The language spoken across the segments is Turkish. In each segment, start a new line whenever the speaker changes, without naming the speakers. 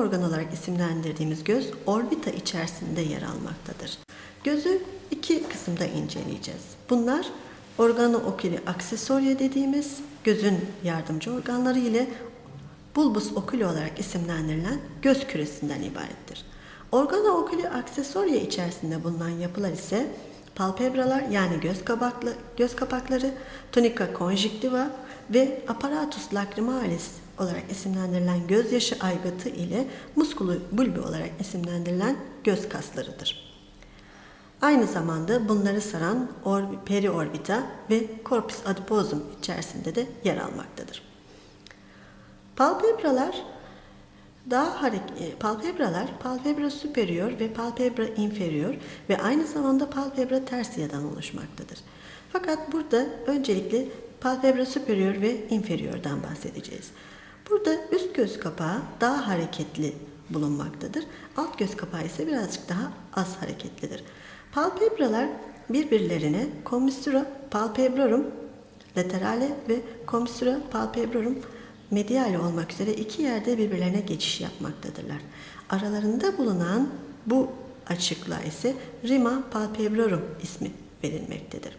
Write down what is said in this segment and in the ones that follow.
organı olarak isimlendirdiğimiz göz orbita içerisinde yer almaktadır. Gözü iki kısımda inceleyeceğiz. Bunlar organo okuli aksesorya dediğimiz gözün yardımcı organları ile bulbus okuli olarak isimlendirilen göz küresinden ibarettir. Organo okuli aksesorya içerisinde bulunan yapılar ise palpebralar yani göz kapaklı göz kapakları, tunica conjunctiva ve apparatus lacrimalis olarak isimlendirilen gözyaşı aygıtı ile musculu bulbi olarak isimlendirilen göz kaslarıdır. Aynı zamanda bunları saran orbi, periorbita ve corpus adiposum içerisinde de yer almaktadır. Palpebralar daha hareket, palpebralar palpebra superior ve palpebra inferior ve aynı zamanda palpebra tersia'dan oluşmaktadır. Fakat burada öncelikle palpebra superior ve inferior'dan bahsedeceğiz. Burada üst göz kapağı daha hareketli bulunmaktadır. Alt göz kapağı ise birazcık daha az hareketlidir. Palpebralar birbirlerine commissura palpebrarum laterale ve commissura palpebrarum mediale olmak üzere iki yerde birbirlerine geçiş yapmaktadırlar. Aralarında bulunan bu açıklığa ise rima palpebrarum ismi verilmektedir.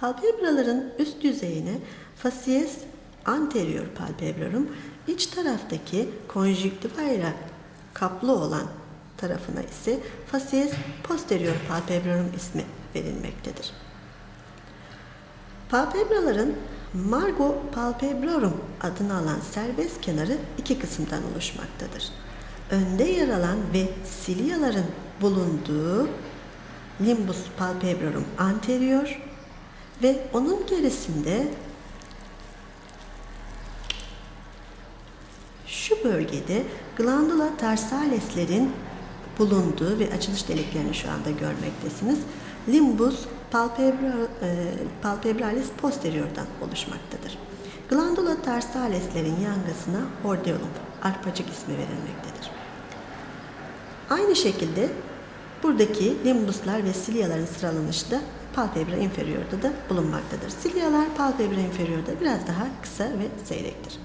Palpebraların üst yüzeyine facies anterior palpebrarum, iç taraftaki konjüktiva ile kaplı olan tarafına ise facies posterior palpebrarum ismi verilmektedir. Palpebraların Margo palpebrarum adını alan serbest kenarı iki kısımdan oluşmaktadır. Önde yer alan ve silyaların bulunduğu limbus palpebrarum anterior ve onun gerisinde şu bölgede glandula tarsaleslerin bulunduğu ve açılış deliklerini şu anda görmektesiniz. Limbus palpebra, e, palpebralis posterior'dan oluşmaktadır. Glandula tarsaleslerin yangısına hordeolum, arpacık ismi verilmektedir. Aynı şekilde buradaki limbuslar ve silyaların sıralanışı da palpebra inferior'da da bulunmaktadır. Silyalar palpebra inferior'da biraz daha kısa ve seyrektir.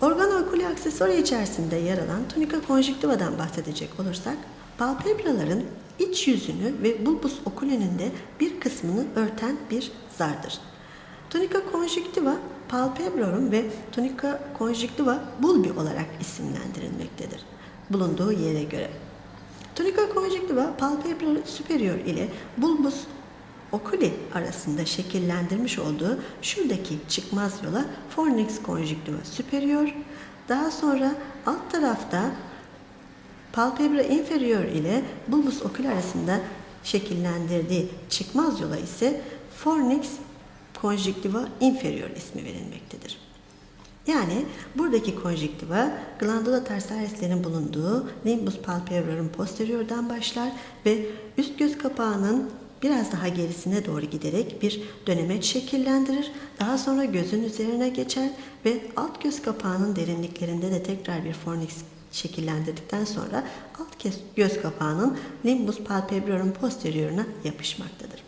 Organo okuli aksesuarı içerisinde yer alan tunica conjunctiva'dan bahsedecek olursak, palpebraların iç yüzünü ve bulbus oculi'nin de bir kısmını örten bir zardır. Tunica conjunctiva palpebrarum ve tunica conjunctiva bulbi olarak isimlendirilmektedir. Bulunduğu yere göre. Tunica conjunctiva palpebra superior ile bulbus okuli arasında şekillendirmiş olduğu şuradaki çıkmaz yola fornix conjunctiva superior, daha sonra alt tarafta palpebra inferior ile bulbus okuli arasında şekillendirdiği çıkmaz yola ise fornix conjunctiva inferior ismi verilmektedir. Yani buradaki konjüktiva glandula tarsaleslerin bulunduğu limbus palpebrarum posterior'dan başlar ve üst göz kapağının biraz daha gerisine doğru giderek bir dönemeç şekillendirir. Daha sonra gözün üzerine geçer ve alt göz kapağının derinliklerinde de tekrar bir fornix şekillendirdikten sonra alt göz kapağının limbus palpebrarum posterioruna yapışmaktadır.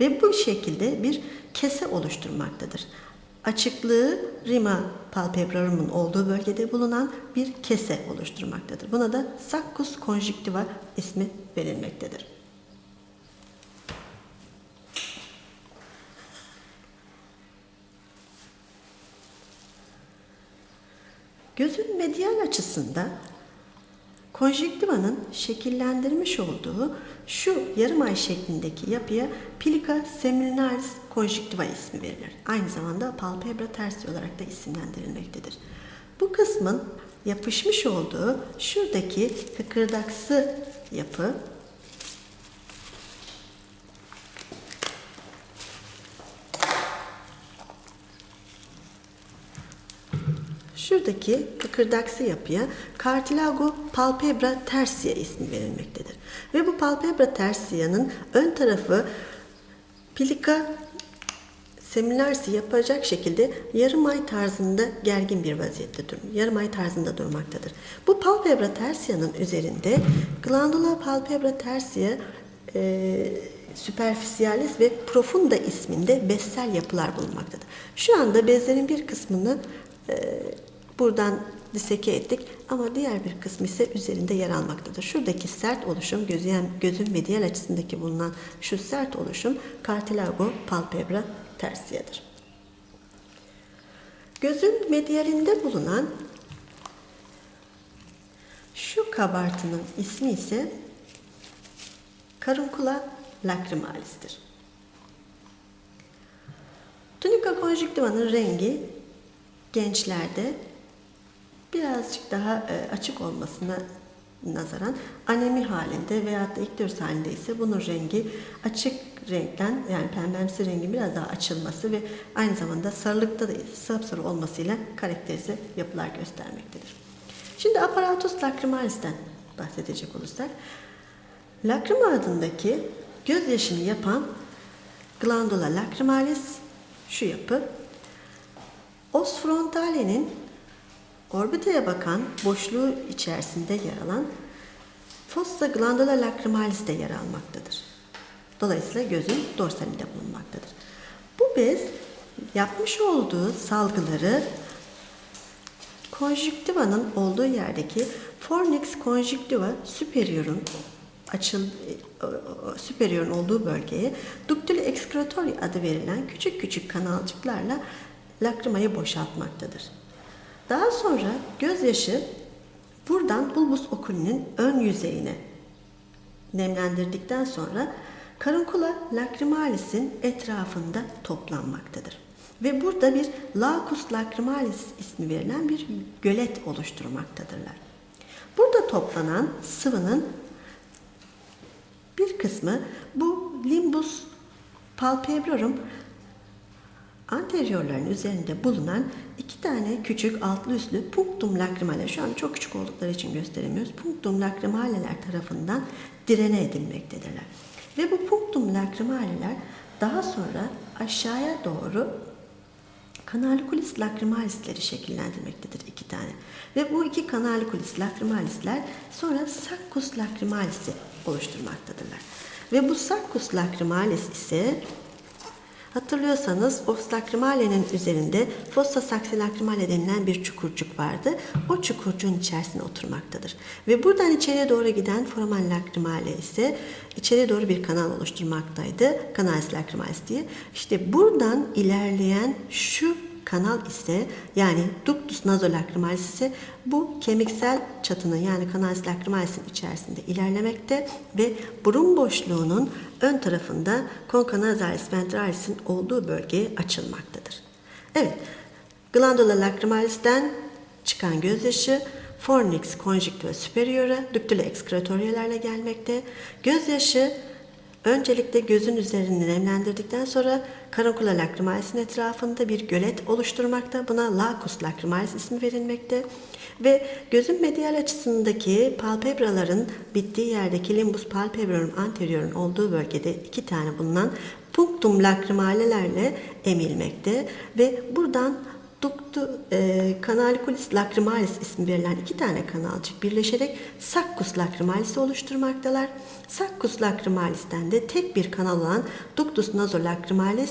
Ve bu şekilde bir kese oluşturmaktadır. Açıklığı rima palpebrarum'un olduğu bölgede bulunan bir kese oluşturmaktadır. Buna da saccus conjunctiva ismi verilmektedir. Gözün medial açısında konjüktivanın şekillendirmiş olduğu şu yarım ay şeklindeki yapıya plica seminaris konjüktiva ismi verilir. Aynı zamanda palpebra tersi olarak da isimlendirilmektedir. Bu kısmın yapışmış olduğu şuradaki kıkırdaksı yapı Şuradaki kıkırdaksı yapıya cartilago palpebra tersia ismi verilmektedir. Ve bu palpebra tersia'nın ön tarafı plica seminarsi yapacak şekilde yarım ay tarzında gergin bir vaziyette durur. Yarım ay tarzında durmaktadır. Bu palpebra tersia'nın üzerinde glandula palpebra tersia e, superficialis ve profunda isminde bezsel yapılar bulunmaktadır. Şu anda bezlerin bir kısmını e, Buradan diseke ettik ama diğer bir kısmı ise üzerinde yer almaktadır. Şuradaki sert oluşum gözün, gözün medial açısındaki bulunan şu sert oluşum cartilago palpebra tersiyedir. Gözün medialinde bulunan şu kabartının ismi ise Caruncula lacrimalis'tir. Tunica conjunctiva'nın rengi gençlerde birazcık daha e, açık olmasına nazaran anemi halinde veyahut da iktiyoruz halinde ise bunun rengi açık renkten yani pembemsi rengin biraz daha açılması ve aynı zamanda sarılıkta da sapsarı olmasıyla karakterize yapılar göstermektedir. Şimdi aparatus lacrimalis'ten bahsedecek olursak lakrima adındaki gözyaşını yapan glandula lacrimalis şu yapı os frontale'nin orbitaya bakan boşluğu içerisinde yer alan fossa glandula lacrimalis'te yer almaktadır. Dolayısıyla gözün dorsalinde bulunmaktadır. Bu bez yapmış olduğu salgıları konjüktivanın olduğu yerdeki fornix conjunctiva superior'un açıl superior'un olduğu bölgeye ductuli excretori adı verilen küçük küçük kanalcıklarla lakrimayı boşaltmaktadır. Daha sonra gözyaşı buradan bulbus okulinin ön yüzeyine nemlendirdikten sonra karunkula lacrimalis'in etrafında toplanmaktadır. Ve burada bir lacus lacrimalis ismi verilen bir gölet oluşturmaktadırlar. Burada toplanan sıvının bir kısmı bu limbus palpebrarum anteriorların üzerinde bulunan iki tane küçük altlı üstlü punctum lacrimale şu an çok küçük oldukları için gösteremiyoruz. Punctum lacrimaleler tarafından direne edilmektedirler. Ve bu punctum lacrimaleler daha sonra aşağıya doğru kanalikulis lacrimalisleri şekillendirmektedir iki tane. Ve bu iki kanalikulis lacrimalisler sonra saccus lacrimalis'i oluşturmaktadırlar. Ve bu saccus lacrimalis ise Hatırlıyorsanız os lacrimale'nin üzerinde fossa saxi lacrimale denilen bir çukurcuk vardı. O çukurcuğun içerisine oturmaktadır. Ve buradan içeriye doğru giden foramen lacrimale ise içeriye doğru bir kanal oluşturmaktaydı. Canalis lacrimalis diye. İşte buradan ilerleyen şu kanal ise yani ductus nasolacrimalis ise bu kemiksel çatının yani canalis lacrimalis'in içerisinde ilerlemekte ve burun boşluğunun ön tarafında conca nasalis ventralis'in olduğu bölgeye açılmaktadır. Evet, glandula lacrimalis'ten çıkan gözyaşı fornix conjunctiva superior'a ductula excretorialerle gelmekte. Gözyaşı Öncelikle gözün üzerini nemlendirdikten sonra karakula lacrimalis'in etrafında bir gölet oluşturmakta. Buna lacus lacrimalis ismi verilmekte. Ve gözün medial açısındaki palpebraların bittiği yerdeki limbus palpebrarum anterior'un olduğu bölgede iki tane bulunan punctum lacrimalelerle emilmekte. Ve buradan Ductu e, canaliculis lacrimalis ismi verilen iki tane kanalcık birleşerek saccus lacrimalis oluşturmaktalar. Saccus lacrimalis'ten de tek bir kanal olan ductus nasolacrimalis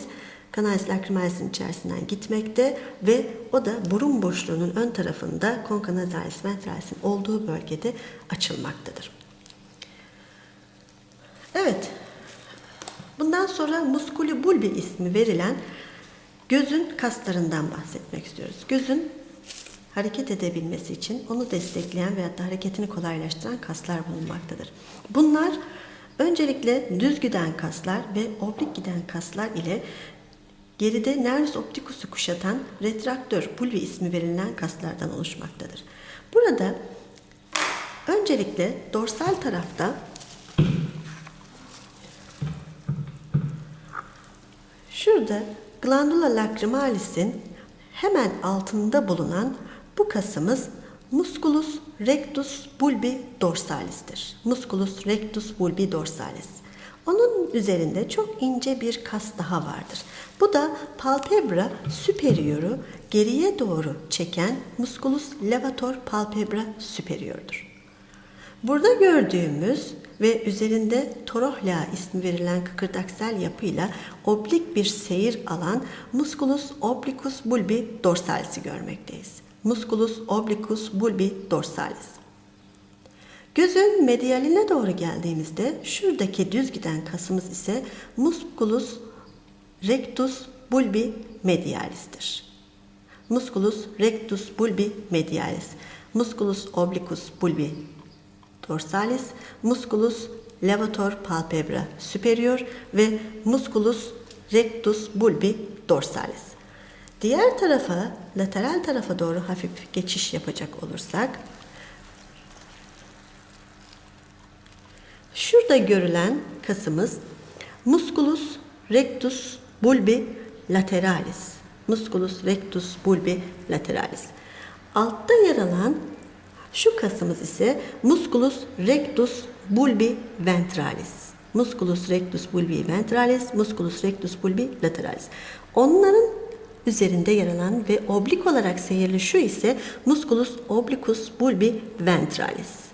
Canalis lacrimalis'in içerisinden gitmekte ve o da burun boşluğunun ön tarafında conca nasalis ventralis'in olduğu bölgede açılmaktadır. Evet. Bundan sonra musculi bulbi ismi verilen Gözün kaslarından bahsetmek istiyoruz. Gözün hareket edebilmesi için onu destekleyen veya da hareketini kolaylaştıran kaslar bulunmaktadır. Bunlar öncelikle düz giden kaslar ve oblik giden kaslar ile geride nervus opticus'u kuşatan retraktör pulvi ismi verilen kaslardan oluşmaktadır. Burada öncelikle dorsal tarafta şurada Glandula lacrimalis'in hemen altında bulunan bu kasımız musculus rectus bulbi dorsalis'tir. Musculus rectus bulbi dorsalis. Onun üzerinde çok ince bir kas daha vardır. Bu da palpebra superioru geriye doğru çeken musculus levator palpebra superior'dur. Burada gördüğümüz ve üzerinde torohla ismi verilen kıkırdaksel yapıyla oblik bir seyir alan musculus obliquus bulbi dorsalisi görmekteyiz. Musculus obliquus bulbi dorsalis. Gözün medyaline doğru geldiğimizde şuradaki düz giden kasımız ise musculus rectus bulbi medialis'tir. Musculus rectus bulbi medialis, musculus obliquus bulbi dorsalis, musculus levator palpebra superior ve musculus rectus bulbi dorsalis. Diğer tarafa, lateral tarafa doğru hafif geçiş yapacak olursak, şurada görülen kasımız musculus rectus bulbi lateralis. Musculus rectus bulbi lateralis. Altta yer alan şu kasımız ise musculus rectus bulbi ventralis. Musculus rectus bulbi ventralis, musculus rectus bulbi lateralis. Onların üzerinde yer alan ve oblik olarak seyirli şu ise musculus obliquus bulbi ventralis.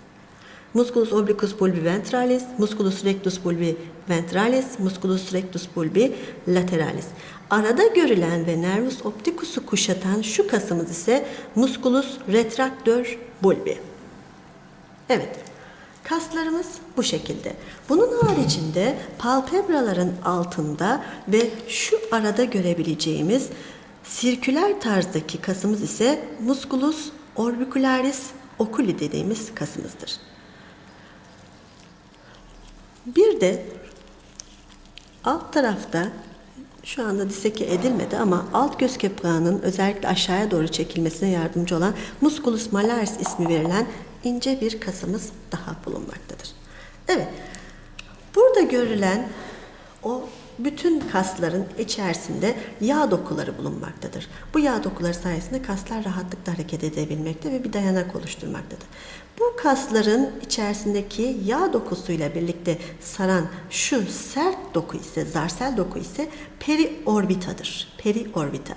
Musculus obliquus bulbi ventralis, musculus rectus bulbi ventralis, musculus rectus bulbi lateralis. Arada görülen ve nervus opticus'u kuşatan şu kasımız ise musculus retractor bulbi. Evet, kaslarımız bu şekilde. Bunun haricinde palpebraların altında ve şu arada görebileceğimiz sirküler tarzdaki kasımız ise musculus orbicularis oculi dediğimiz kasımızdır. Bir de alt tarafta şu anda diseke edilmedi ama alt göz kapağının özellikle aşağıya doğru çekilmesine yardımcı olan musculus malaris ismi verilen ince bir kasımız daha bulunmaktadır. Evet, burada görülen o bütün kasların içerisinde yağ dokuları bulunmaktadır. Bu yağ dokuları sayesinde kaslar rahatlıkla hareket edebilmekte ve bir dayanak oluşturmaktadır. Bu kasların içerisindeki yağ dokusuyla birlikte saran şu sert doku ise, zarsel doku ise periorbitadır. Periorbita.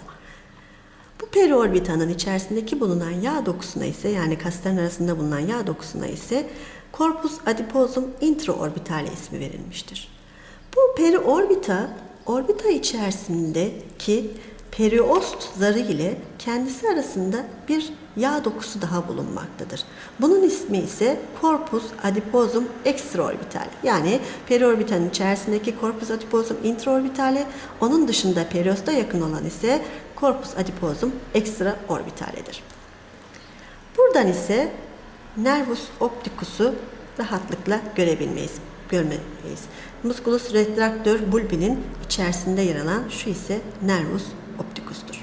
Bu periorbitanın içerisindeki bulunan yağ dokusuna ise yani kasların arasında bulunan yağ dokusuna ise corpus adiposum intraorbitale ismi verilmiştir. Bu periorbita orbita içerisindeki periost zarı ile kendisi arasında bir yağ dokusu daha bulunmaktadır. Bunun ismi ise corpus adiposum extraorbitale. Yani periorbitanın içerisindeki corpus adiposum intraorbitale, onun dışında periosta yakın olan ise corpus adiposum extraorbitale'dir. Buradan ise nervus opticus'u rahatlıkla görebilmeyiz, görmeliyiz. Musculus retractor bulbinin içerisinde yer alan şu ise nervus opticus'tur.